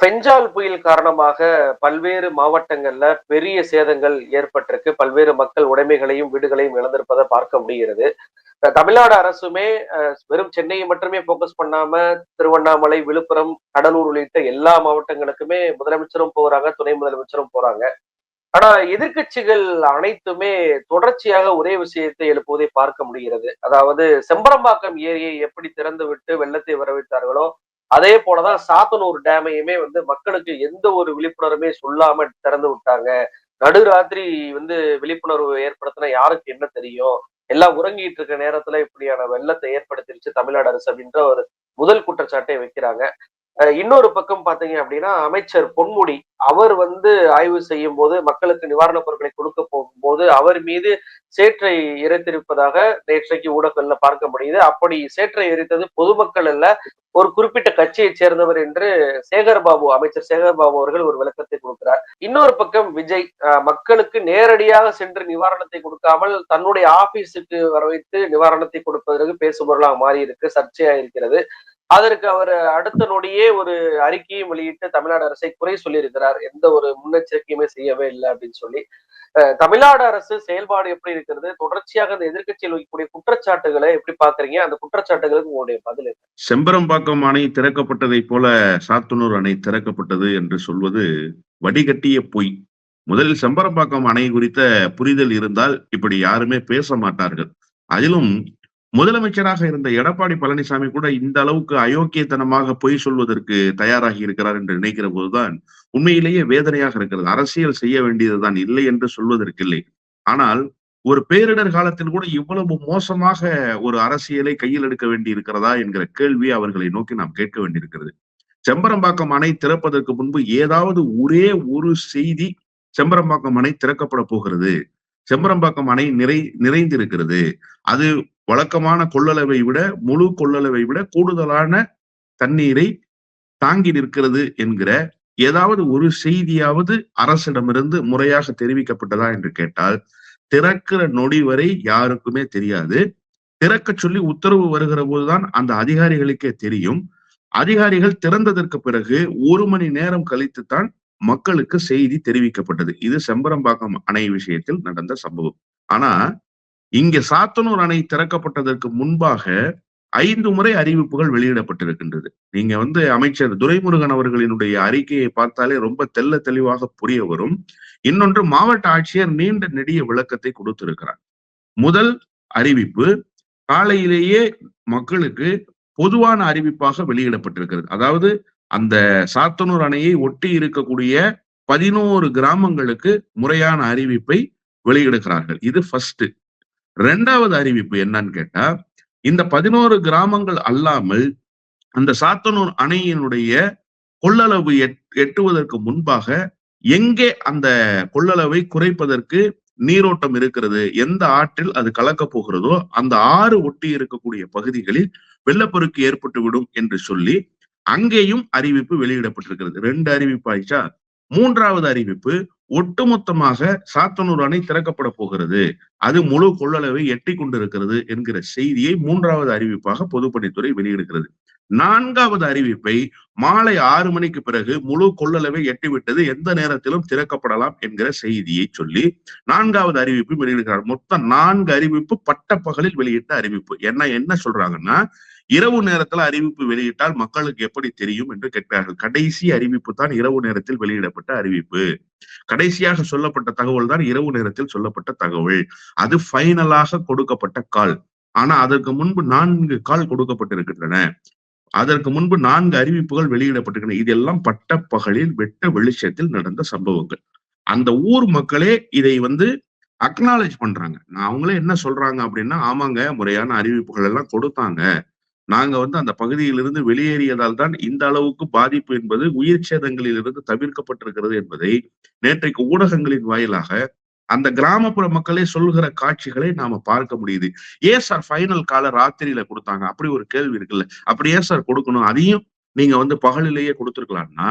பெஞ்சால் புயல் காரணமாக பல்வேறு மாவட்டங்கள்ல பெரிய சேதங்கள் ஏற்பட்டிருக்கு. பல்வேறு மக்கள் உடைமைகளையும் வீடுகளையும் இழந்திருப்பதை பார்க்க முடிகிறது. தமிழ்நாடு அரசுமே அஹ், வெறும் சென்னையை மட்டுமே போக்கஸ் பண்ணாம திருவண்ணாமலை விழுப்புரம் கடலூர் உள்ளிட்ட எல்லா மாவட்டங்களுக்குமே முதலமைச்சரும் போறாங்க துணை முதலமைச்சரும் போறாங்க. ஆனா எதிர்க்கட்சிகள் அனைத்துமே தொடர்ச்சியாக ஒரே விஷயத்தை எழுப்புவதை பார்க்க முடிகிறது. அதாவது செம்பரம்பாக்கம் ஏரியை எப்படி திறந்து விட்டு வெள்ளத்தை வரவிட்டார்களோ அதே போலதான் சாத்தனூர் டேமையுமே வந்து மக்களுக்கு எந்த ஒரு விழிப்புணர்வுமே சொல்லாம திறந்து விட்டாங்க. நடுராத்திரி வந்து விழிப்புணர்வு ஏற்படுத்தினா யாருக்கு என்ன தெரியும்? எல்லாம் உறங்கிட்டு இருக்க நேரத்துல இப்படியான வெள்ளத்தை ஏற்படுத்திருச்சு தமிழ்நாடு அரசு அப்படின்ற ஒரு முதல் குற்றச்சாட்டை வைக்கிறாங்க. இன்னொரு பக்கம் பாத்தீங்க அப்படின்னா அமைச்சர் பொன்முடி அவர் வந்து ஆய்வு செய்யும் போது மக்களுக்கு நிவாரணப் பொருட்களை கொடுக்க போகும்போது அவர் மீது சேற்றை இறைத்திருப்பதாக நேற்றைக்கு ஊடகங்கள்ல பார்க்க முடியுது. அப்படி சேற்றை எரித்தது பொதுமக்கள் அல்ல ஒரு குறிப்பிட்ட கட்சியைச் சேர்ந்தவர் என்று சேகர்பாபு அமைச்சர் சேகர் பாபு அவர்கள் ஒரு விளக்கத்தை கொடுக்கிறார். இன்னொரு பக்கம் விஜய் அஹ், மக்களுக்கு நேரடியாக சென்று நிவாரணத்தை கொடுக்காமல் தன்னுடைய ஆபீஸுக்கு வர வைத்து நிவாரணத்தை கொடுப்பதற்கு பேசுபொருளாக மாறி இருக்கு சர்ச்சையா இருக்கிறது அதற்கு அவர் அடுத்த நொடியே ஒரு அறிக்கையும் வெளியிட்டு தமிழ்நாடு அரசை குறை சொல்லியிருக்கிறார். எந்த ஒரு முன்னெச்சரிக்கையுமே செய்யவே இல்லை அப்படின்னு சொல்லி. அஹ், தமிழ்நாடு அரசு செயல்பாடு எப்படி இருக்கிறது? தொடர்ச்சியாக அந்த எதிர்க்கட்சியில் வைக்கக்கூடிய குற்றச்சாட்டுகளை எப்படி பாக்குறீங்க அந்த குற்றச்சாட்டுகளுக்கு உங்களுடைய பதில் என்ன? செம்பரம்பாக்கம் அணை திறக்கப்பட்டதைப் போல சாத்தனூர் அணை திறக்கப்பட்டது என்று சொல்வது வடிகட்டிய பொய். முதலில் செம்பரம்பாக்கம் அணை குறித்த புரிதல் இருந்தால் இப்படி யாருமே பேச மாட்டார்கள். அதிலும் முதலமைச்சராக இருந்த எடப்பாடி பழனிசாமி கூட இந்த அளவுக்கு அயோக்கியத்தனமாக பொய் சொல்வதற்கு தயாராகி இருக்கிறார் என்று நினைக்கிற போதுதான் உண்மையிலேயே வேதனையாக இருக்கிறது. அரசியல் செய்ய வேண்டியதுதான் இல்லை என்று சொல்வதற்கு இல்லை. ஆனால் ஒரு பேரிடர் காலத்தில் கூட இவ்வளவு மோசமாக ஒரு அரசியலை கையில் எடுக்க வேண்டி இருக்கிறதா என்கிற கேள்வி அவர்களை நோக்கி நாம் கேட்க வேண்டியிருக்கிறது. செம்பரம்பாக்கம் அணை திறப்பதற்கு முன்பு ஏதாவது ஒரே ஒரு செய்தி செம்பரம்பாக்கம் அணை திறக்கப்பட போகிறது. செம்பரம்பாக்கம் அணை நிறை நிறைந்திருக்கிறது. அது வழக்கமான கொள்ளளவை விட முழு கொள்ளளவை விட கூடுதலான தண்ணீரை தாங்கி நிற்கிறது என்கிற ஏதாவது ஒரு செய்தியாவது அரசிடமிருந்து முறையாக தெரிவிக்கப்பட்டதா என்று கேட்டால் திறக்கிற நொடி வரை யாருக்குமே தெரியாது. திறக்க சொல்லி உத்தரவு வருகிற போதுதான் அந்த அதிகாரிகளுக்கே தெரியும். அதிகாரிகள் திறந்ததற்கு பிறகு ஒரு மணி நேரம் கழித்துத்தான் மக்களுக்கு செய்தி தெரிவிக்கப்பட்டது. இது செம்பரம்பாக்கம் அணை விஷயத்தில் நடந்த சம்பவம். ஆனா இங்க சாத்தனூர் அணை திறக்கப்பட்டதற்கு முன்பாக ஐந்து முறை அறிவிப்புகள் வெளியிடப்பட்டிருக்கின்றது. நீங்க வந்து அமைச்சர் துரைமுருகன் அவர்களினுடைய அறிக்கையை பார்த்தாலே ரொம்ப தெல்ல தெளிவாக புரிய வரும். இன்னொன்று மாவட்ட ஆட்சியர் நீண்ட நெடிய விளக்கத்தை கொடுத்திருக்கிறார். முதல் அறிவிப்பு காலையிலேயே மக்களுக்கு பொதுவான அறிவிப்பாக வெளியிடப்பட்டிருக்கிறது. அதாவது அந்த சாத்தனூர் அணையை ஒட்டி இருக்கக்கூடிய பதினோரு கிராமங்களுக்கு முறையான அறிவிப்பை வெளியிடுகிறார்கள். இது ஃபர்ஸ்ட் ரெண்டாவது அறிவிப்பு என்னன்னு கேட்டா இந்த பதினோரு கிராமங்கள் அல்லாமல் அந்த சாத்தனூர் அணையினுடைய கொள்ளளவு எட்- எட்டுவதற்கு முன்பாக எங்கே அந்த கொள்ளளவை குறைப்பதற்கு நீரோட்டம் இருக்கிறது எந்த ஆற்றில் அது கலக்கப் போகிறதோ அந்த ஆறு ஒட்டி இருக்கக்கூடிய பகுதிகளில் வெள்ளப்பெருக்கு ஏற்பட்டு விடும் என்று சொல்லி அங்கேயும் அறிவிப்பு வெளியிடப்பட்டிருக்கிறது. ரெண்டு அறிவிப்பு ஆயிடுச்சா மூன்றாவது அறிவிப்பு ஒட்டுமொத்தமாக சாத்தனூர் அணை திறக்கப்பட போகிறது. அது முழு கொள்ளளவை எட்டி கொண்டிருக்கிறது என்கிற செய்தியை மூன்றாவது அறிவிப்பாக பொதுப்பணித்துறை வெளியிடுகிறது. நான்காவது அறிவிப்பை மாலை ஆறு மணிக்கு பிறகு முழு கொள்ளளவை எட்டிவிட்டது எந்த நேரத்திலும் திறக்கப்படலாம் என்கிற செய்தியை சொல்லி நான்காவது அறிவிப்பு வெளியிடுகிறார். மொத்தம் நான்கு அறிவிப்பு பட்டப்பகலில் வெளியிட்ட அறிவிப்பு. என்ன என்ன சொல்றாங்கன்னா இரவு நேரத்துல அறிவிப்பு வெளியிட்டால் மக்களுக்கு எப்படி தெரியும் என்று கேட்கிறார்கள் கடைசி அறிவிப்பு தான் இரவு நேரத்தில் வெளியிடப்பட்ட அறிவிப்பு. கடைசியாக சொல்லப்பட்ட தகவல் தான் இரவு நேரத்தில் சொல்லப்பட்ட தகவல். அது ஃபைனலாக கொடுக்கப்பட்ட கால். ஆனா அதற்கு முன்பு நான்கு கால் கொடுக்கப்பட்டிருக்கின்றன. அதற்கு முன்பு நான்கு அறிவிப்புகள் வெளியிடப்பட்டிருக்கின்றன. இதெல்லாம் பட்ட பகலில் வெட்ட வெளிச்சத்தில் நடந்த சம்பவங்கள். அந்த ஊர் மக்களே இதை வந்து அக்னாலேஜ் பண்றாங்க. நான் அவங்களே என்ன சொல்றாங்க அப்படின்னா ஆமாங்க முறையான அறிவிப்புகள் எல்லாம் கொடுத்தாங்க. நாங்க வந்து அந்த பகுதியிலிருந்து வெளியேறியதால் தான் இந்த அளவுக்கு பாதிப்பு என்பது உயிர் சேதங்களில் இருந்து தவிர்க்கப்பட்டிருக்கிறது என்பதை நேற்றைக்கு ஊடகங்களின் வாயிலாக அந்த கிராமப்புற மக்களே சொல்கிற காட்சிகளை நாம பார்க்க முடியுது. ஏன் சார் ஃபைனல் கால ராத்திரியில கொடுத்தாங்க. அப்படி ஒரு கேள்வி இருக்குல்ல. அப்படி ஏன் சார் கொடுக்கணும்? அதையும் நீங்க வந்து பகலிலேயே கொடுத்துருக்கலாம்னா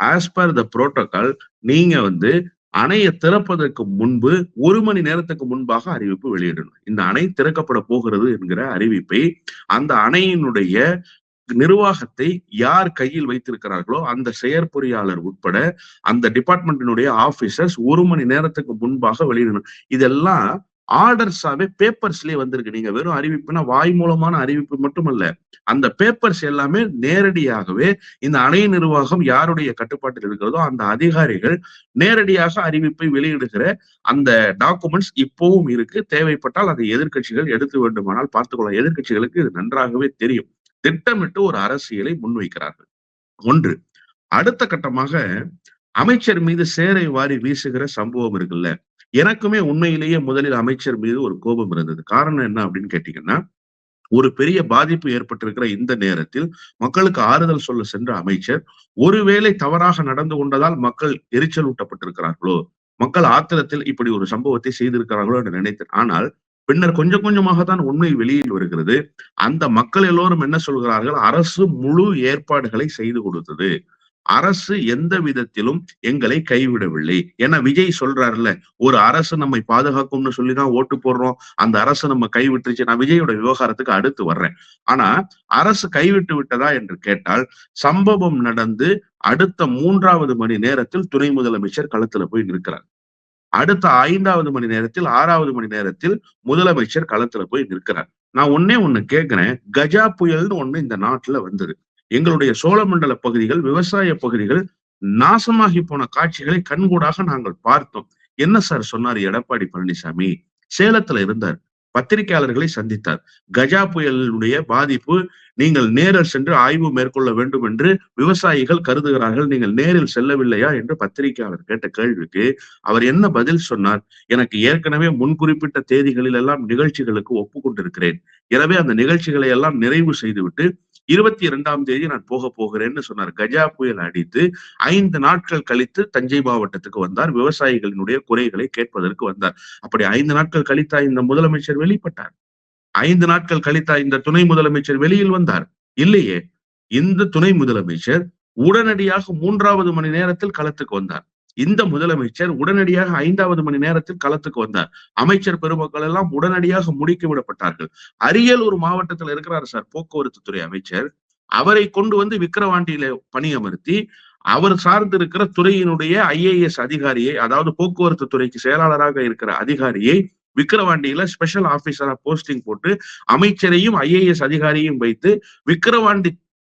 ஆஸ் பர் த புரோட்டோகால் நீங்க வந்து அணையை திறப்பதற்கு முன்பு ஒரு மணி நேரத்துக்கு முன்பாக அறிவிப்பு வெளியிடணும். இந்த அணை திறக்கப்பட போகிறது என்கிற அறிவிப்பை அந்த அணையினுடைய நிர்வாகத்தை யார் கையில் வைத்திருக்கிறார்களோ அந்த செயற்பொறியாளர் உட்பட அந்த டிபார்ட்மெண்டினுடைய ஆபீசர்ஸ் ஒரு மணி நேரத்துக்கு முன்பாக வெளியிடணும். இதெல்லாம் ஆர்டர்ஸாவே பேப்பர்ஸ்லயே வந்திருக்கு. நீங்க வெறும் அறிவிப்புனா வாய் மூலமான அறிவிப்பு மட்டுமல்ல அந்த பேப்பர்ஸ் எல்லாமே நேரடியாகவே இந்த அணை நிர்வாகம் யாருடைய கட்டுப்பாட்டில் இருக்கிறதோ அந்த அதிகாரிகள் நேரடியாக அறிவிப்பை வெளியிடுகிற அந்த டாக்குமெண்ட்ஸ் இப்பவும் இருக்கு. தேவைப்பட்டால் அதை எதிர்க்கட்சிகள் எடுத்து வேண்டுமானால் பார்த்துக்கொள்ள எதிர்கட்சிகளுக்கு இது நன்றாகவே தெரியும். திட்டமிட்டு ஒரு அரசியலை முன்வைக்கிறார்கள். ஒன்று அடுத்த கட்டமாக அமைச்சர் மீது சேரை வாரி வீசுகிற சம்பவம் இருக்குல்ல? எனக்குமே உண்மையிலேயே முதலில் அமைச்சர் மீது ஒரு கோபம் இருந்தது. காரணம் என்ன அப்படின்னு கேட்டீங்கன்னா ஒரு பெரிய பாதிப்பு ஏற்பட்டிருக்கிற இந்த நேரத்தில் மக்களுக்கு ஆறுதல் சொல்ல சென்ற அமைச்சர் ஒருவேளை தவறாக நடந்து கொண்டதால் மக்கள் எரிச்சல் ஊட்டப்பட்டிருக்கிறார்களோ மக்கள் ஆத்திரத்தில் இப்படி ஒரு சம்பவத்தை செய்திருக்கிறார்களோ என்று நினைத்தேன். ஆனால் பின்னர் கொஞ்சம் கொஞ்சமாக தான் உண்மை வெளியில் வருகிறது. அந்த மக்கள் எல்லோரும் என்ன சொல்கிறார்கள்? அரசு முழு ஏற்பாடுகளை செய்து கொடுத்தது. அரசு எந்த விதத்திலும் எங்களை கைவிடவில்லை. ஏன்னா விஜய் சொல்றாருல்ல ஒரு அரசு நம்மை பாதுகாக்கும்னு சொல்லிதான் ஓட்டு போடுறோம். அந்த அரசு நம்ம கைவிட்டுருச்சு. நான் விஜயோட விவகாரத்துக்கு அடுத்து வர்றேன். ஆனா அரசு கைவிட்டு விட்டதா என்று கேட்டால் சம்பவம் நடந்து அடுத்த மூன்றாவது மணி நேரத்தில் துணை முதலமைச்சர் களத்துல போய் நிற்கிறார். அடுத்த ஐந்தாவது மணி நேரத்தில் ஆறாவது மணி நேரத்தில் முதலமைச்சர் களத்துல போய் நிற்கிறார். நான் ஒன்னே ஒண்ணு கேட்கிறேன் கஜா புயல்னு ஒண்ணு இந்த நாட்டுல வந்தது. எங்களுடைய சோழமண்டல பகுதிகள் விவசாய பகுதிகள் நாசமாகி போன காட்சிகளை கண்கூடாக நாங்கள் பார்த்தோம். என்ன சார் சொன்னார் எடப்பாடி பழனிசாமி? சேலத்துல இருந்தார். பத்திரிகையாளர்களை சந்தித்தார். கஜா புயலுடைய பாதிப்பு நீங்கள் நேரில் சென்று ஆய்வு மேற்கொள்ள வேண்டும் என்று விவசாயிகள் கருதுகிறார்கள். நீங்கள் நேரில் செல்லவில்லையா என்று பத்திரிகையாளர் கேட்ட கேள்விக்கு அவர் என்ன பதில் சொன்னார்? எனக்கு ஏற்கனவே முன்குறிப்பிட்ட தேதிகளில் எல்லாம் நிகழ்ச்சிகளுக்கு ஒப்புக்கொண்டிருக்கிறேன். எனவே அந்த நிகழ்ச்சிகளை எல்லாம் நிறைவு செய்துவிட்டு இருபத்தி இரண்டாம் தேதி நான் போக போகிறேன்னு சொன்னார். கஜா புயல் அடித்து ஐந்து நாட்கள் கழித்து தஞ்சை மாவட்டத்துக்கு வந்தார். விவசாயிகளினுடைய குறைகளை கேட்பதற்கு வந்தார். அப்படி ஐந்து நாட்கள் கழித்தா இந்த முதலமைச்சர் வெளிப்பட்டார். ஐந்து நாட்கள் கழித்தா இந்த துணை முதலமைச்சர் வெளியில் வந்தார். இல்லையே இந்த துணை முதலமைச்சர் உடனடியாக மூன்றாவது மணி நேரத்தில் களத்துக்கு வந்தார். இந்த முதலமைச்சர் உடனடியாக ஐந்தாவது மணி நேரத்தில் களத்துக்கு வந்தார். அமைச்சர் பெருமக்கள் எல்லாம் உடனடியாக முடுக்கி விடப்பட்டார்கள். அரியலூர் மாவட்டத்தில் இருக்கிறார் சார் போக்குவரத்து துறை அமைச்சர். அவரை கொண்டு வந்து விக்கிரவாண்டியில பணியமர்த்தி அவர் சார்ந்து இருக்கிற துறையினுடைய ஐஏஎஸ் அதிகாரியை அதாவது போக்குவரத்து துறைக்கு செயலாளராக இருக்கிற அதிகாரியை விக்கிரவாண்டியில ஸ்பெஷல் ஆபீசரா போஸ்டிங் போட்டு அமைச்சரையும் ஐஏஎஸ் அதிகாரியையும் வைத்து விக்கிரவாண்டி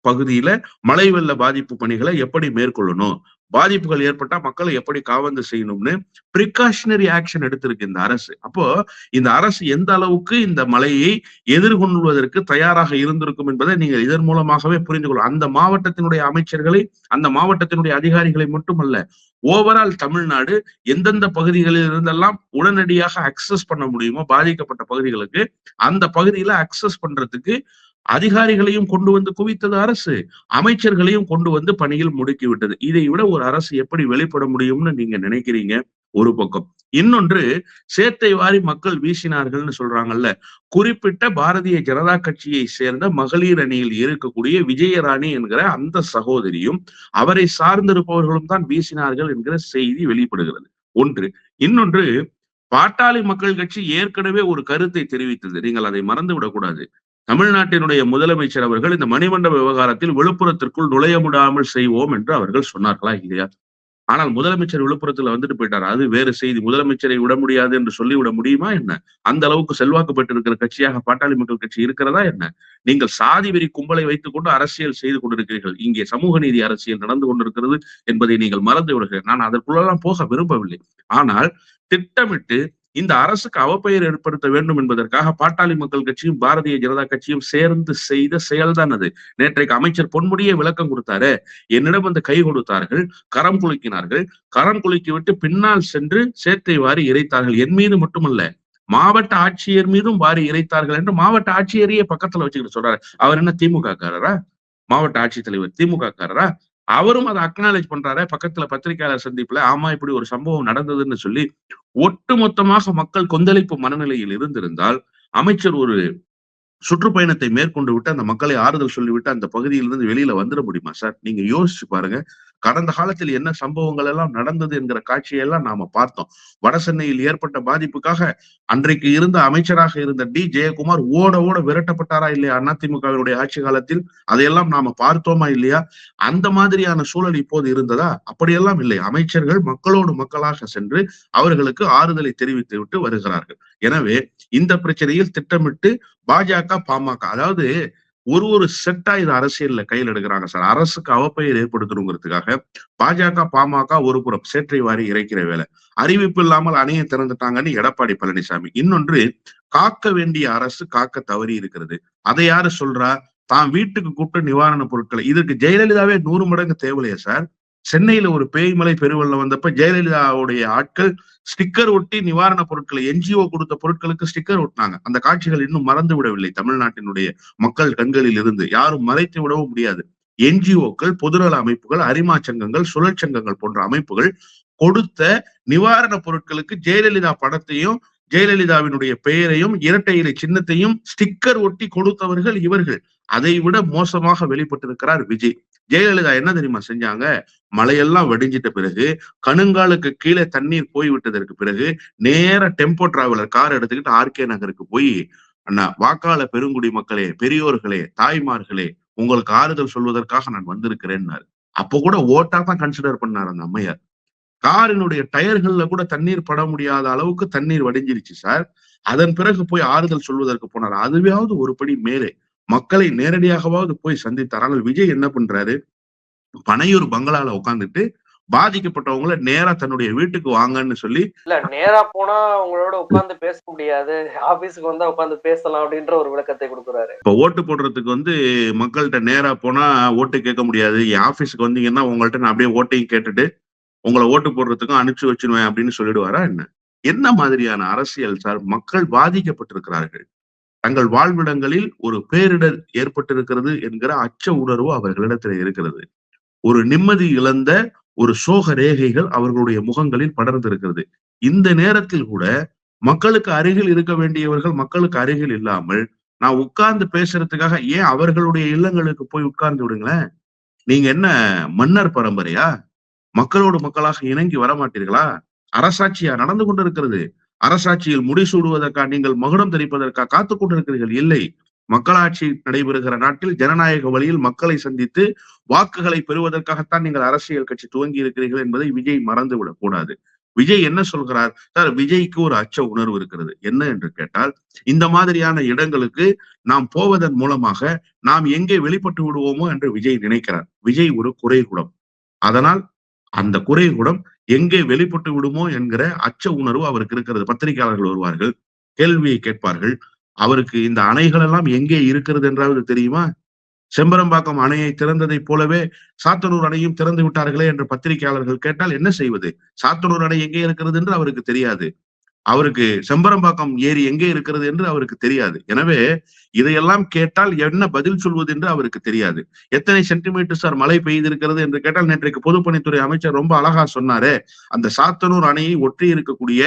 பகுதியில மழை வெள்ள பாதிப்பு பணிகளை எப்படி மேற்கொள்ளணும்? பாதிப்புகள் ஏற்பட்டா மக்களை எப்படி காவந்து செய்யணும்னு பிரிகாஷனரி ஆக்ஷன் எடுத்திருக்கு இந்த அரசு. அப்போ இந்த அரசு எந்த அளவுக்கு இந்த மழையை எதிர்கொள்வதற்கு தயாராக இருந்திருக்கும் என்பதை நீங்கள் இதன் மூலமாகவே புரிந்து கொள்ளும் அந்த மாவட்டத்தினுடைய அமைச்சர்களை அந்த மாவட்டத்தினுடைய அதிகாரிகளை மட்டுமல்ல ஓவரால் தமிழ்நாடு எந்தெந்த பகுதிகளில் இருந்தெல்லாம் உடனடியாக அக்சஸ் பண்ண முடியுமோ பாதிக்கப்பட்ட பகுதிகளுக்கு அந்த பகுதியில அக்சஸ் பண்றதுக்கு அதிகாரிகளையும் கொண்டு வந்து குவித்தது அரசு. அமைச்சர்களையும் கொண்டு வந்து பணியில் முடுக்கி விட்டது இதை விட ஒரு அரசு எப்படி வெளிப்பட முடியும்னு நீங்க நினைக்கிறீங்க? ஒரு பக்கம். இன்னொன்று சேத்தை வாரி மக்கள் வீசினார்கள்னு சொல்றாங்கல்ல. குறிப்பிட்ட பாரதிய ஜனதா கட்சியை சேர்ந்த மகளிர் அணியில் இருக்கக்கூடிய விஜயராணி என்கிற அந்த சகோதரியும் அவரை சார்ந்திருப்பவர்களும் தான் வீசினார்கள் என்கிற செய்தி வெளிப்படுகிறது. ஒன்று. இன்னொன்று பாட்டாளி மக்கள் கட்சி ஏற்கனவே ஒரு கருத்தை தெரிவித்தது. நீங்கள் அதை மறந்து விடக்கூடாது தமிழ்நாட்டினுடைய முதலமைச்சர் அவர்கள் இந்த மணிமண்டப விவகாரத்தில் விழுப்புரத்திற்குள் நுழைய முடாமல் செய்வோம் என்று அவர்கள் சொன்னார்களா இல்லையா? ஆனால் முதலமைச்சர் விழுப்புரத்துல வந்துட்டு போயிட்டார்? அது வேறு செய்தி. முதலமைச்சரை விட முடியாது என்று சொல்லிவிட முடியுமா என்ன? அந்த அளவுக்கு செல்வாக்கு பெற்றிருக்கிற கட்சியாக பாட்டாளி மக்கள் கட்சி இருக்கிறதா என்ன? நீங்கள் சாதி வெறி கும்பலை வைத்துக் கொண்டு அரசியல் செய்து கொண்டிருக்கிறீர்கள். இங்கே சமூக நீதி அரசியல் நடந்து கொண்டிருக்கிறது என்பதை நீங்கள் மறந்து விடுகிறேன் நான் அதற்குள்ளெல்லாம் போக விரும்பவில்லை. ஆனால் திட்டமிட்டு இந்த அரசுக்கு அவப்பெயர் ஏற்படுத்த வேண்டும் என்பதற்காக பாட்டாளி மக்கள் கட்சியும் பாரதிய ஜனதா கட்சியும் சேர்ந்து செய்த செயல்தான் அது. நேற்றைக்கு அமைச்சர் பொன்முடியே விளக்கம் கொடுத்தாரு. என்னிடம் வந்து கை கொடுத்தார்கள் கரம் குலுக்கினார்கள். கரம் குலுக்கி விட்டு பின்னால் சென்று சேத்தை வாரி இறைத்தார்கள். என் மீது மட்டுமல்ல மாவட்ட ஆட்சியர் மீதும் வாரி இறைத்தார்கள் என்று மாவட்ட ஆட்சியரையே பக்கத்துல வச்சுக்கிட்டு சொல்றாரு. அவர் என்ன திமுக காரரா மாவட்ட ஆட்சித்தலைவர் திமுக காரரா அவரும் அதை அக்னாலேஜ் பண்றாரு. பக்கத்துல பத்திரிகையாளர் சந்திப்புல ஆமா இப்படி ஒரு சம்பவம் நடந்ததுன்னு சொல்லி ஒட்டுமொத்தமாக மக்கள் கொந்தளிப்பு மனநிலையில் இருந்திருந்தால் அமைச்சர் ஒரு சுற்றுப்பயணத்தை மேற்கொண்டு விட்டு அந்த மக்களை ஆறுதல் சொல்லிவிட்டு அந்த பகுதியிலிருந்து வெளியில வந்துட முடியுமா சார்? நீங்க யோசிச்சு பாருங்க. கடந்த காலத்தில் என்ன சம்பவங்கள் எல்லாம் நடந்தது என்கிற காட்சியெல்லாம் நாம பார்த்தோம். வட சென்னையில் ஏற்பட்ட பாதிப்புக்காக அன்றைக்கு இருந்த அமைச்சராக இருந்த டி ஜெயக்குமார் ஓட ஓட விரட்டப்பட்டாரா இல்லையா அதிமுகவினுடைய ஆட்சி காலத்தில்? அதையெல்லாம் நாம பார்த்தோமா இல்லையா? அந்த மாதிரியான சூழல் இப்போது இருந்ததா? அப்படியெல்லாம் இல்லை. அமைச்சர்கள் மக்களோடு மக்களாக சென்று அவர்களுக்கு ஆறுதலை தெரிவித்து விட்டு வருகிறார்கள். எனவே இந்த பிரச்சனையில் திட்டமிட்டு பாஜக பாமக அதாவது ஒரு ஒரு செட்டா இது அரசியல்ல கையில் எடுக்கிறாங்க சார். அரசுக்கு அவப்பெயர் ஏற்படுத்தணுங்கிறதுக்காக பாஜக பாமக ஒரு புறம் சேற்றை வாரி இறைக்கிற வேலை. அறிவிப்பு இல்லாமல் அணையை திறந்துட்டாங்கன்னு எடப்பாடி பழனிசாமி. இன்னொன்று காக்க வேண்டிய அரசு காக்க தவறி இருக்கிறது. அதை யாரு சொல்றா? தான் வீட்டுக்கு கூப்பிட்டு நிவாரண பொருட்களை இதுக்கு ஜெயலலிதாவே நூறு மடங்கு தேவையில்லையா சார்? சென்னையில ஒரு பேய்மலை பெருவெள்ளம் வந்தப்ப ஜெயலலிதாவுடைய ஆட்கள் ஸ்டிக்கர் ஒட்டி நிவாரண பொருட்களை என்ஜிஓ கொடுத்த பொருட்களுக்கு ஸ்டிக்கர் ஒட்டினாங்க. அந்த காட்சிகள் இன்னும் மறந்து விடவில்லை. தமிழ்நாட்டினுடைய மக்கள் கண்களில் இருந்து. யாரும் மறைத்து விடவும் முடியாது. என்ஜிஓக்கள் பொதுநல அமைப்புகள் அரிமா சங்கங்கள் சுழற்சங்கங்கள் போன்ற அமைப்புகள் கொடுத்த நிவாரண பொருட்களுக்கு ஜெயலலிதா படத்தையும் ஜெயலலிதாவினுடைய பெயரையும் இரட்டை இலை சின்னத்தையும் ஸ்டிக்கர் ஒட்டி கொடுத்தவர்கள் இவர்கள். அதை விட மோசமாக வெளிப்பட்டிருக்கிறார் விஜய். ஜெயலலிதா என்ன தெரியுமா செஞ்சாங்க? மழையெல்லாம் வெடிஞ்சிட்ட பிறகு கணுங்காலுக்கு கீழே தண்ணீர் போய் விட்டதற்கு பிறகு நேர டெம்போ டிராவலர் கார் எடுத்துக்கிட்டு ஆர்கே நகருக்கு போய் அண்ணா வாக்காள பெருங்குடி மக்களே பெரியோர்களே தாய்மார்களே உங்களுக்கு ஆறுதல் சொல்வதற்காக நான் வந்திருக்கிறேன்னாரு. அப்போ கூட ஓட்டா தான் கன்சிடர் பண்ணார் அந்த அம்மையார். காரினுடைய டயர்கள்ல கூட தண்ணீர் பட முடியாத அளவுக்கு தண்ணீர் வடிஞ்சிருச்சு சார். அதன் பிறகு போய் ஆறுதல் சொல்வதற்கு போனார். அதுவாவது ஒரு படி மேலே மக்களை நேரடியாகவாவது போய் சந்தித்தார். ஆனால் விஜய் என்ன பண்றாரு? பனையூர் பங்களால உட்காந்துட்டு பாதிக்கப்பட்டவங்கள நேரா தன்னுடைய வீட்டுக்கு வாங்கன்னு சொல்லி இல்ல நேரா போனா உங்களோட உட்கார்ந்து பேச முடியாது. ஆபீஸ்க்கு வந்தா உட்கார்ந்து பேசலாம் அப்படின்ற ஒரு விளக்கத்தை கொடுக்குறாரு. இப்ப ஓட்டு போடுறதுக்கு வந்து மக்கள்கிட்ட நேரா போனா ஓட்டு கேட்க முடியாது. என் ஆபீஸ்க்கு வந்தீங்கன்னா உங்கள்ட்ட நான் அப்படியே ஓட்டையும் கேட்டுட்டு உங்களை ஓட்டு போடுறதுக்கும் அனுப்பிச்சு வச்சிருவேன் அப்படின்னு சொல்லிடுவாரா என்ன? என்ன மாதிரியான அரசியல் சார்? மக்கள் பாதிக்கப்பட்டிருக்கிறார்கள். தங்கள் வாழ்விடங்களில் ஒரு பேரிடர் ஏற்பட்டிருக்கிறது என்கிற அச்ச உணர்வு அவர்களிடத்தில் இருக்கிறது. ஒரு நிம்மதி இழந்த ஒரு சோக ரேகைகள் அவர்களுடைய முகங்களில் படர்ந்திருக்கிறது. இந்த நேரத்தில் கூட மக்களுக்கு அருகில் இருக்க வேண்டியவர்கள் மக்களுக்கு அருகில் இல்லாமல் நான் உட்கார்ந்து பேசுறதுக்காக ஏன் அவர்களுடைய இல்லங்களுக்கு போய் உட்கார்ந்து விடுங்களேன்? நீங்க என்ன மன்னர் பரம்பரையா? மக்களோடு மக்களாக இணங்கி வரமாட்டீர்களா? அரசாட்சியா நடந்து கொண்டிருக்கிறது. அரசாட்சியில் முடிசூடுவதற்கா நீங்கள் மகுடம் தெரிப்பதற்கா காத்து கொண்டிருக்கிறீர்கள்? இல்லை. மக்களாட்சி நடைபெறுகிற நாட்டில் ஜனநாயக வழியில் மக்களை சந்தித்து வாக்குகளை பெறுவதற்காகத்தான் நீங்கள் அரசியல் கட்சி துவங்கி இருக்கிறீர்கள் என்பதை விஜய் மறந்துவிடக் கூடாது. விஜய் என்ன சொல்கிறார்? சார் விஜய்க்கு ஒரு அச்ச உணர்வு இருக்கிறது. என்ன என்று கேட்டால் இந்த மாதிரியான இடங்களுக்கு நாம் போவதன் மூலமாக நாம் எங்கே வெளிப்பட்டு விடுவோமோ என்று விஜய் நினைக்கிறார். விஜய் ஒரு குறைகுடம். அதனால் அந்த குறை கூட எங்கே வெளிப்பட்டு விடுமோ என்கிற அச்ச உணர்வு அவருக்கு இருக்கிறது. பத்திரிகையாளர்கள் வருவார்கள் கேள்வியை கேட்பார்கள். அவருக்கு இந்த அணைகள் எல்லாம் எங்கே இருக்கிறது என்றாவது தெரியுமா? செம்பரம்பாக்கம் அணையை திறந்ததைப் போலவே சாத்தனூர் அணையும் திறந்து விட்டார்களே என்று பத்திரிகையாளர்கள் கேட்டால் என்ன செய்வது? சாத்தனூர் அணை எங்கே இருக்கிறது என்று அவருக்கு தெரியாது. அவருக்கு செம்பரம்பாக்கம் ஏரி எங்கே இருக்கிறது என்று அவருக்கு தெரியாது. எனவே இதையெல்லாம் கேட்டால் என்ன பதில் சொல்வது என்று அவருக்கு தெரியாது. எத்தனை சென்டிமீட்டர் சார் மழை பெய்திருக்கிறது என்று கேட்டால் நேற்றைக்கு பொதுப்பணித்துறை அமைச்சர் ரொம்ப அழகா சொன்னாரே. அந்த சாத்தனூர் அணையை ஒற்றி இருக்கக்கூடிய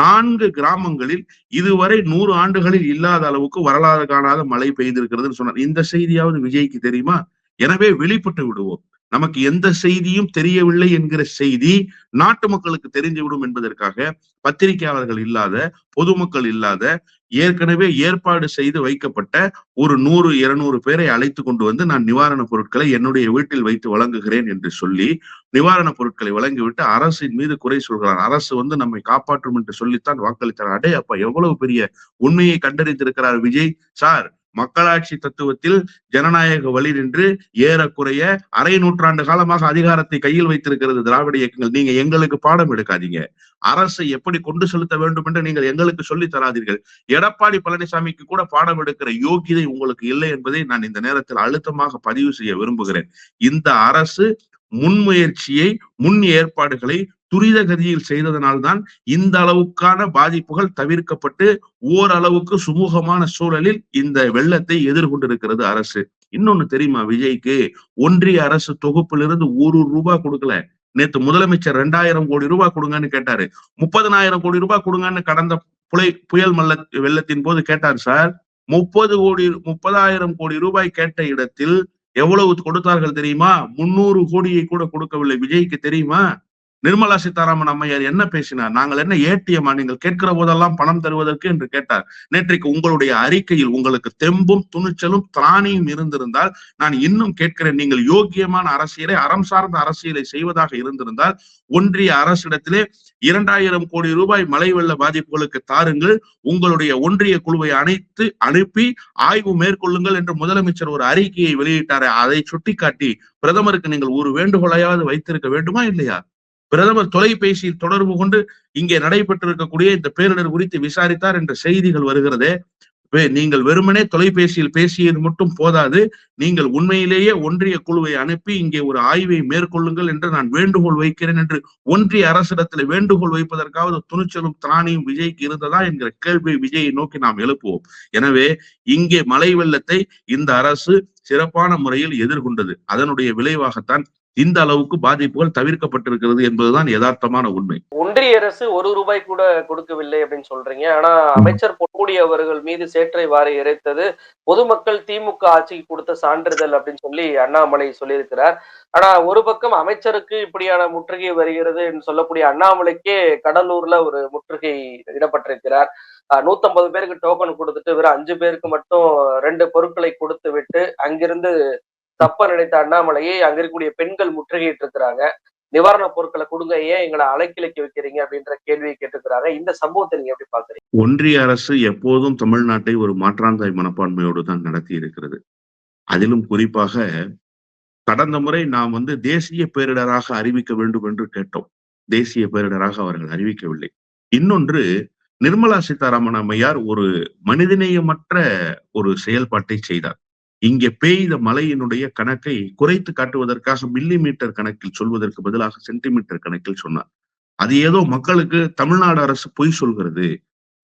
நான்கு கிராமங்களில் இதுவரை நூறு ஆண்டுகளில் இல்லாத அளவுக்கு வரலாறு காணாத மழை பெய்திருக்கிறதுன்னு சொன்னார். இந்த செய்தியாவது விஜய்க்கு தெரியுமா? எனவே வெளிப்பட்டு விடுவோம். நமக்கு எந்த செய்தியும் தெரியவில்லை என்கிற செய்தி நாட்டு மக்களுக்கு தெரிந்துவிடும் என்பதற்காக பத்திரிகையாளர்கள் இல்லாத பொதுமக்கள் இல்லாத ஏற்கனவே ஏற்பாடு செய்து வைக்கப்பட்ட ஒரு நூறு இருநூறு பேரை அழைத்து கொண்டு வந்து நான் நிவாரணப் பொருட்களை என்னுடைய வீட்டில் வைத்து வழங்குகிறேன் என்று சொல்லி நிவாரணப் பொருட்களை வழங்கிவிட்டு அரசின் மீது குறை சொல்கிறார் அரசு வந்து நம்மை காப்பாற்றும் என்று சொல்லித்தான் வாக்களித்தார். அடே அப்ப எவ்வளவு பெரிய உண்மையை கண்டறிந்திருக்கிறார் விஜய். சார் மக்களாட்சி தத்துவத்தில் ஜனநாயக வழி நின்று ஏறக்குறைய அரை நூற்றாண்டு காலமாக அதிகாரத்தை கையில் வைத்திருக்கிறது திராவிட இயக்கங்கள். நீங்க எங்களுக்கு பாடம் எடுக்காதீங்க. அரசை எப்படி கொண்டு செலுத்த வேண்டும் என்று நீங்கள் எங்களுக்கு சொல்லி தராதீர்கள். எடப்பாடி பழனிசாமிக்கு கூட பாடம் எடுக்கிற யோகியதை உங்களுக்கு இல்லை என்பதை நான் இந்த நேரத்தில் அழுத்தமாக பதிவு செய்ய விரும்புகிறேன். இந்த அரசு முன்முயற்சியை முன் ஏற்பாடுகளை துரித கதியில் செய்ததனால்தான் இந்த அளவுக்கான பாதிப்புகள் தவிர்க்கப்பட்டு ஓரளவுக்கு சுமூகமான சூழலில் இந்த வெள்ளத்தை எதிர்கொண்டிருக்கிறது அரசு. இன்னொன்னு தெரியுமா விஜய்க்கு? ஒன்றிய அரசு தொகுப்பிலிருந்து ஒரு ரூபாய் கொடுக்கல. நேத்து முதலமைச்சர் ரெண்டாயிரம் கோடி ரூபாய் கொடுங்கன்னு கேட்டாரு. முப்பதனாயிரம் கோடி ரூபாய் கொடுங்கன்னு கடந்த புலை புயல் மல்ல வெள்ளத்தின் போது கேட்டார் சார். முப்பது கோடி முப்பதாயிரம் கோடி ரூபாய் கேட்ட இடத்தில் எவ்வளவு கொடுத்தார்கள் தெரியுமா? முன்னூறு கோடியை கூட கொடுக்கவில்லை. விஜய்க்கு தெரியுமா? நிர்மலா சீதாராமன் அம்மையார் என்ன பேசினார்? நாங்கள் என்ன ஏடிஎம்மா நீங்கள் கேட்கிற போதெல்லாம் பணம் தருவதற்கு என்று கேட்டார். நேற்றைக்கு உங்களுடைய அறிக்கையில் உங்களுக்கு தெம்பும் துணிச்சலும் திராணியும் இருந்திருந்தால் நான் இன்னும் கேட்கிறேன். நீங்கள் யோக்கியமான அரசியலை அறம் சார்ந்த அரசியலை செய்வதாக இருந்திருந்தால் ஒன்றிய அரசிடத்திலே இரண்டாயிரம் கோடி ரூபாய் மழை வெள்ள பாதிப்புகளுக்கு தாருங்கள். உங்களுடைய ஒன்றிய குழுவை அணைத்து அனுப்பி ஆய்வு மேற்கொள்ளுங்கள் என்று முதலமைச்சர் ஒரு அறிக்கையை வெளியிட்டாரே. அதை சுட்டிக்காட்டி பிரதமருக்கு நீங்கள் ஒரு வேண்டுகோளையாவது வைத்திருக்க வேண்டுமா இல்லையா? பிரதமர் தொலைபேசியில் தொடர்பு கொண்டு இங்கே நடைபெற்றிருக்கக்கூடிய இந்த பேரிடர் குறித்து விசாரித்தார் என்ற செய்திகள் வருகிறதே. நீங்கள் வெறுமனே தொலைபேசியில் பேசியது மட்டும் போதாது நீங்கள் உண்மையிலேயே ஒன்றிய குழுவை அனுப்பி இங்கே ஒரு ஆய்வை மேற்கொள்ளுங்கள் என்று நான் வேண்டுகோள் வைக்கிறேன் என்று ஒன்றிய அரசிடத்தில் வேண்டுகோள் வைப்பதற்காவது துணிச்சலும் திராணியும் விஜய்க்கு இருந்ததா என்கிற கேள்வியை விஜயை நோக்கி நாம் எழுப்புவோம். எனவே இங்கே மழை வெள்ளத்தை இந்த அரசு சிறப்பான முறையில் எதிர்கொண்டது. அதனுடைய விளைவாகத்தான் இந்த அளவுக்கு பாதிப்புகள் தவிர்க்கப்பட்டிருக்கிறது என்பதுதான் யதார்த்தமான உண்மை. ஒன்றிய அரசு ஒரு ரூபாய் கூட கொடுக்கவில்லை அப்படின்னு சொல்றீங்க. ஆனா அமைச்சர் பொன்முடி அவர்கள் மீது சேற்றை வாரி இறைத்தது பொதுமக்கள் திமுக ஆட்சிக்கு கொடுத்த சான்றிதழ் அப்படின்னு சொல்லி அண்ணாமலை சொல்லியிருக்கிறார். ஆனா ஒரு பக்கம் அமைச்சருக்கு இப்படியான முற்றுகை வருகிறது என்று சொல்லக்கூடிய அண்ணாமலைக்கே கடலூர்ல ஒரு முற்றுகை இடப்பட்டிருக்கிறார். நூத்தம்பது பேருக்கு டோக்கன் கொடுத்துட்டு வெறும் அஞ்சு பேருக்கு மட்டும் ரெண்டு பொருட்களை கொடுத்து விட்டு அங்கிருந்து தப்ப நினைத்த அண்ணாமலையை அங்க இருக்கக்கூடிய பெண்கள் முற்றுகையிட்டு இருக்கிறாங்க நிவாரணப் பொருட்களை கொடுங்க ஏன் எங்களை அலைக்கிழக்க வைக்கிறீங்க அப்படின்ற கேள்வியை கேட்டுக்கிறாங்க இந்த சம்பவத்தை நீங்க எப்படி பாக்குறீங்க ஒன்றிய அரசு எப்போதும் தமிழ்நாட்டை ஒரு மாற்றாந்தாய் மனப்பான்மையோடு தான் நடத்தி இருக்கிறது. அதிலும் குறிப்பாக கடந்த முறை நாம் வந்து தேசிய பேரிடராக அறிவிக்க வேண்டும் என்று கேட்டோம். தேசிய பேரிடராக அவர்கள் அறிவிக்கவில்லை. இன்னொன்று நிர்மலா சீதாராமன் அம்மையார் ஒரு மனிதநேயமற்ற ஒரு செயல்பாட்டை செய்தார். இங்கே பெய்த மழையினுடைய கணக்கை குறைத்து காட்டுவதற்காக மில்லி மீட்டர் கணக்கில் சொல்வதற்கு பதிலாக சென்டிமீட்டர் கணக்கில் சொன்னார். அது ஏதோ மக்களுக்கு தமிழ்நாடு அரசு பொய் சொல்கிறது.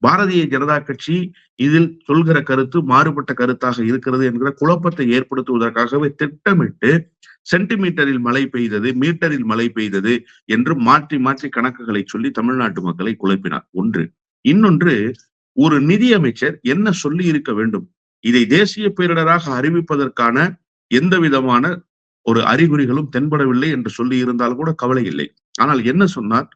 பாரதிய ஜனதா கட்சி இதில் சொல்கிற கருத்து மாறுபட்ட கருத்தாக இருக்கிறது என்கிற குழப்பத்தை ஏற்படுத்துவதற்காகவே திட்டமிட்டு சென்டிமீட்டரில் மழை பெய்தது மீட்டரில் மழை பெய்தது என்று மாற்றி மாற்றி கணக்குகளை சொல்லி தமிழ்நாட்டு மக்களை குழப்பினார். ஒன்று. இன்னொன்று ஒரு நிதியமைச்சர் என்ன சொல்லி இருக்க வேண்டும்? இதை தேசிய பேரிடராக அறிவிப்பதற்கான எந்த விதமான ஒரு அறிகுறிகளும் தென்படவில்லை என்று சொல்லி இருந்தால் கூட கவலை இல்லை. ஆனால் என்ன சொன்னார்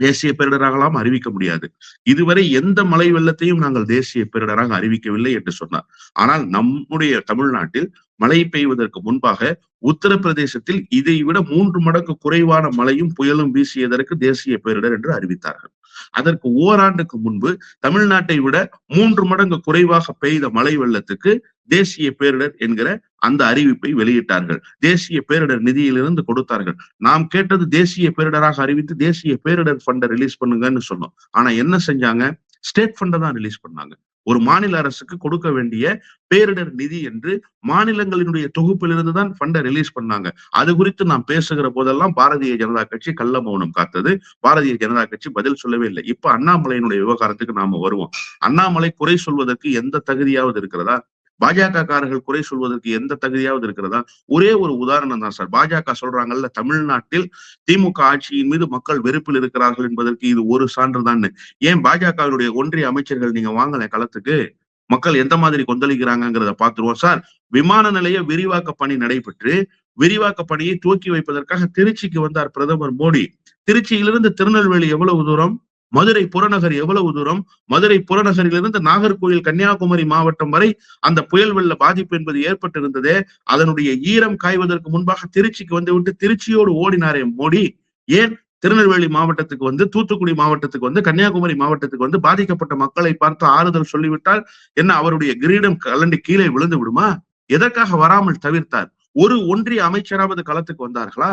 தேசிய பேரிடராகலாம் அறிவிக்க முடியாது. இதுவரை எந்த மழை வெள்ளத்தையும் நாங்கள் தேசிய பேரிடராக அறிவிக்கவில்லை என்று சொன்னார். ஆனால் நம்முடைய தமிழ்நாட்டில் மழை பெய்வதற்கு முன்பாக உத்தரப்பிரதேசத்தில் இதை விட மூன்று மடங்கு குறைவான மழையும் புயலும் வீசியதற்கு தேசிய பேரிடர் என்று அறிவித்தார்கள். அதற்கு ஓராண்டுக்கு முன்பு தமிழ்நாட்டை விட மூன்று மடங்கு குறைவாக பெய்த மழை வெள்ளத்துக்கு தேசிய பேரிடர் என்கிற அந்த அறிவிப்பை வெளியிட்டார்கள். தேசிய பேரிடர் நிதியிலிருந்து கொடுத்தார்கள். நாம் கேட்டது தேசிய பேரிடராக அறிவித்து தேசிய பேரிடர் ஃபண்டை ரிலீஸ் பண்ணுங்கன்னு சொன்னோம். ஆனா என்ன செஞ்சாங்க? ஸ்டேட் ஃபண்டை தான் ரிலீஸ் பண்ணாங்க. ஒரு மாநில அரசுக்கு கொடுக்க வேண்டிய பேரிடர் நிதி என்று மாநிலங்களினுடைய தொகுப்பிலிருந்து தான் ஃபண்டை ரிலீஸ் பண்ணாங்க. அது குறித்து நாம் பேசுகிற போதெல்லாம் பாரதிய ஜனதா கட்சி கள்ள மௌனம் காத்தது. பாரதிய ஜனதா கட்சி பதில் சொல்லவே இல்லை. இப்ப அண்ணாமலையினுடைய விவகாரத்துக்கு நாம வருவோம். அண்ணாமலை குறை சொல்வதற்கு எந்த தகுதியாவது இருக்கிறதா? பாஜக காரர்கள் குறை சொல்வதற்கு எந்த தகுதியாவது இருக்கிறதா? ஒரே ஒரு உதாரணம் தான் சார். பாஜக சொல்றாங்கல்ல தமிழ்நாட்டில் திமுக ஆட்சியின் மீது மக்கள் வெறுப்பில் இருக்கிறார்கள் என்பதற்கு இது ஒரு சான்று தான் ஏன் பாஜகவினுடைய ஒன்றிய அமைச்சர்கள் நீங்க வாங்கல களத்துக்கு? மக்கள் எந்த மாதிரி கொந்தளிக்கிறாங்கிறத பார்த்துருவோம் சார். விமான நிலைய விரிவாக்க பணி நடைபெற்று விரிவாக்க பணியை துவக்கி வைப்பதற்காக திருச்சிக்கு வந்தார் பிரதமர் மோடி. திருச்சியிலிருந்து திருநெல்வேலி எவ்வளவு தூரம்? மதுரை புறநகர் எவ்வளவு தூரம்? மதுரை புறநகரிலிருந்து நாகர்கோவில் கன்னியாகுமரி மாவட்டம் வரை அந்த புயல் வெள்ள பாதிப்பு என்பது ஏற்பட்டிருந்ததே. அதனுடைய ஈரம் காய்வதற்கு முன்பாக திருச்சிக்கு வந்து விட்டு திருச்சியோடு ஓடினாரே மோடி. ஏன்? திருநெல்வேலி மாவட்டத்துக்கு வந்து தூத்துக்குடி மாவட்டத்துக்கு வந்து கன்னியாகுமரி மாவட்டத்துக்கு வந்து பாதிக்கப்பட்ட மக்களை பார்த்து ஆறுதல் சொல்லிவிட்டால் என்ன அவருடைய கிரீடம் கலண்டு கீழே விழுந்து விடுமா? எதற்காக வராமல் தவிர்த்தார்? ஒரு ஒன்றிய அமைச்சராவது களத்துக்கு வந்தார்களா?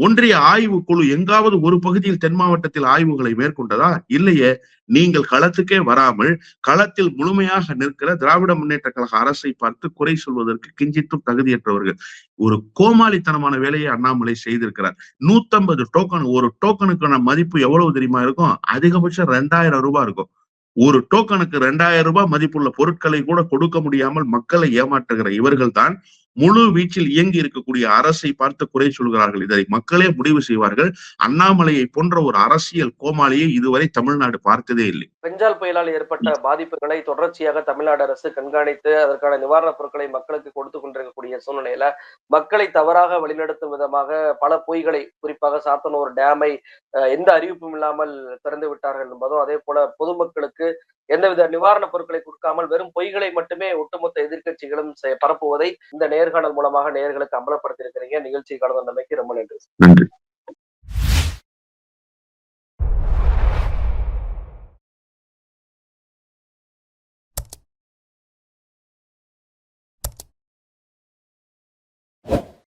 ஒன்றிய ஆய்வு குழு எங்காவது ஒரு பகுதியில் தென் மாவட்டத்தில் ஆய்வுகளை மேற்கொண்டதா? இல்லையே. நீங்கள் களத்துக்கே வராமல் களத்தில் முழுமையாக நிற்கிற திராவிட முன்னேற்ற கழக அரசை பார்த்து குறை சொல்வதற்கு கிஞ்சித்தும் தகுதியற்றவர்கள். ஒரு கோமாளித்தனமான வேலையை அண்ணாமலை செய்திருக்கிறார். நூத்தம்பது டோக்கன் ஒரு டோக்கனுக்கான மதிப்பு எவ்வளவு தெரியுமா இருக்கும்? அதிகபட்சம் ரெண்டாயிரம் ரூபாய் இருக்கும். ஒரு டோக்கனுக்கு ரெண்டாயிரம் ரூபாய் மதிப்புள்ள பொருட்களை கூட கொடுக்க முடியாமல் மக்களை ஏமாற்றுகிற இவர்கள் தான் முழு வீச்சில் இயங்கி இருக்கக்கூடிய அரசை பார்த்து குறை சொல்கிறார்கள். இதை மக்களே முடிவு செய்வார்கள். அண்ணாமலையை போன்ற ஒரு அரசியல் கோமாளியை இதுவரை தமிழ்நாடு பார்த்ததே இல்லை. பெஞ்சால் புயலால் ஏற்பட்ட பாதிப்புகளை தொடர்ச்சியாக தமிழ்நாடு அரசு கண்காணித்து அதற்கான நிவாரணப் பொருட்களை மக்களுக்கு கொடுத்து கொண்டிருக்கக்கூடிய சூழ்நிலையில மக்களை தவறாக வழிநடத்தும் விதமாக பல பொய்களை குறிப்பாக சாத்தனூர் டேமை எந்த அறிவிப்பும் இல்லாமல் திறந்து விட்டார்கள் என்பதும் அதே போல பொதுமக்களுக்கு எந்தவித நிவாரணப் பொருட்களை கொடுக்காமல் வெறும் பொய்களை மட்டுமே ஒட்டுமொத்த எதிர்க்கட்சிகளும் பரப்புவதை இந்த நேர்காணல் மூலமாக நேர்களுக்கு அம்பலப்படுத்தியிருக்கிறீங்க. நிகழ்ச்சி கலந்து வந்தமைக்கு ரொம்ப நன்றி.